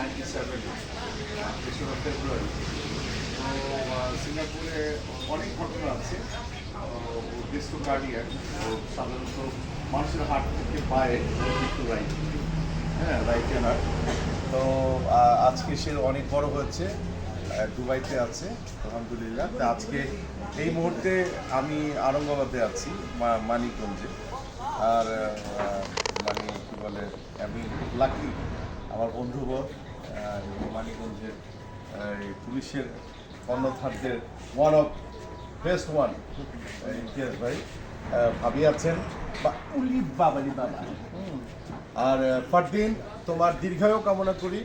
Ninety seven তেসরা ফেব্রুয়ারি তো সিঙ্গাপুরে অনেক ঘটনা আছে। ডিস্কো গার্ডিয়ান ও সাধারণত মানুষের হাট থেকে পায়ে একটু রাইট হ্যাঁ রাইট হাট তো আজকে সে অনেক বড় হয়েছে দুবাইতে আছে, আলহামদুলিল্লাহ। তা আজকে এই মুহূর্তে আমি আরঙ্গাবাদে আছি মানিকগঞ্জে। আর আহ, মানে কি বলে আমি লাকি আমার বন্ধুবর আহ, এবং মানিকগঞ্জের পুলিশের কর্ণধারদের one of best one Imtiaz ভাই আহ, ভাবি আছেন বা উলি বাবালি বাবা। আর আহ, ফারদিন তোমার দীর্ঘায়ু কামনা করি।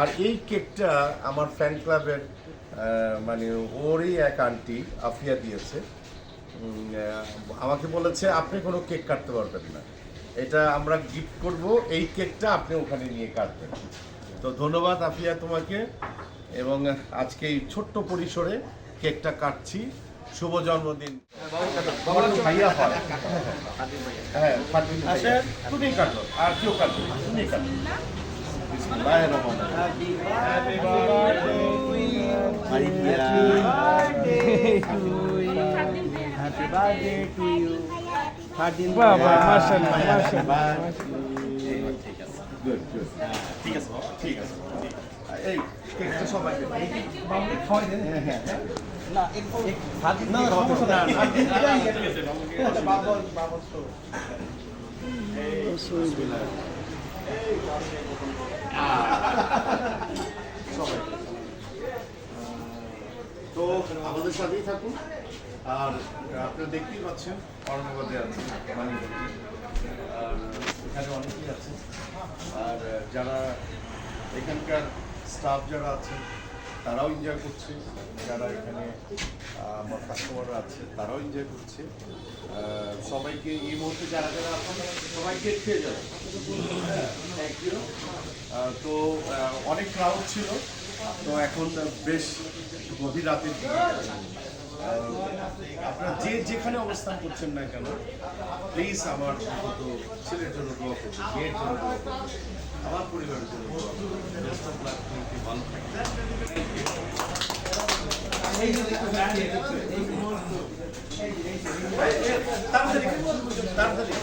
আর এই কেকটা আমার ফ্যান ক্লাবের মানে ওরই এক আন্টি আফিয়া দিয়েছে। আমাকে বলেছে আপনি কোনো কেক কাটতে পারবেন না। এটা আমরা গিফট করব এই কেকটা আপনি ওখানে নিয়ে কাটবেন। তো ধন্যবাদ আফিয়া তোমাকে। এবং আজকে এই ছোট্ট পরিসরে কেকটা কাটছি। শুভ জন্মদিন। ভাইয়া হয় হ্যাঁ ভাইয়া। তুমি কাটো আর কেউ কাটো তুমি কাটো। বিসমিল্লাহির রহমানির রহিম। Happy birthday to you. Fardin বাবা মাশাআল্লাহ মাশাআল্লাহ। ঠিক আছে বাবা ঠিক আছে এই হ্যাঁ তো সবাই তো আমাদের সাথেই থাকুন। আর আপনারা দেখতেই পাচ্ছেন, অরণ্যবাদে আছে মানে এখানে অনেকেই আছে আর যারা এখানকার স্টাফ যারা আছে, তারাও এনজয় করছে। যারা এখানে আমার কাস্টমাররা আছে, তারাও এনজয় করছে। সবাইকে এই মুহূর্তে যারা যারা সবাইকে খেয়ে যাবে তো অনেক ক্রাউড ছিল। তো এখন বেশ গভীর রাতের আপনারা যে যেখানে অবস্থান করছেন না কেন প্লিজ আমার অন্তত ছেলের জন্য দোয়া করবেন, মেয়ের জন্য দোয়া করবেন, আমার পরিবারের জন্য তাড়াতাড়ি তাড়াতাড়ি।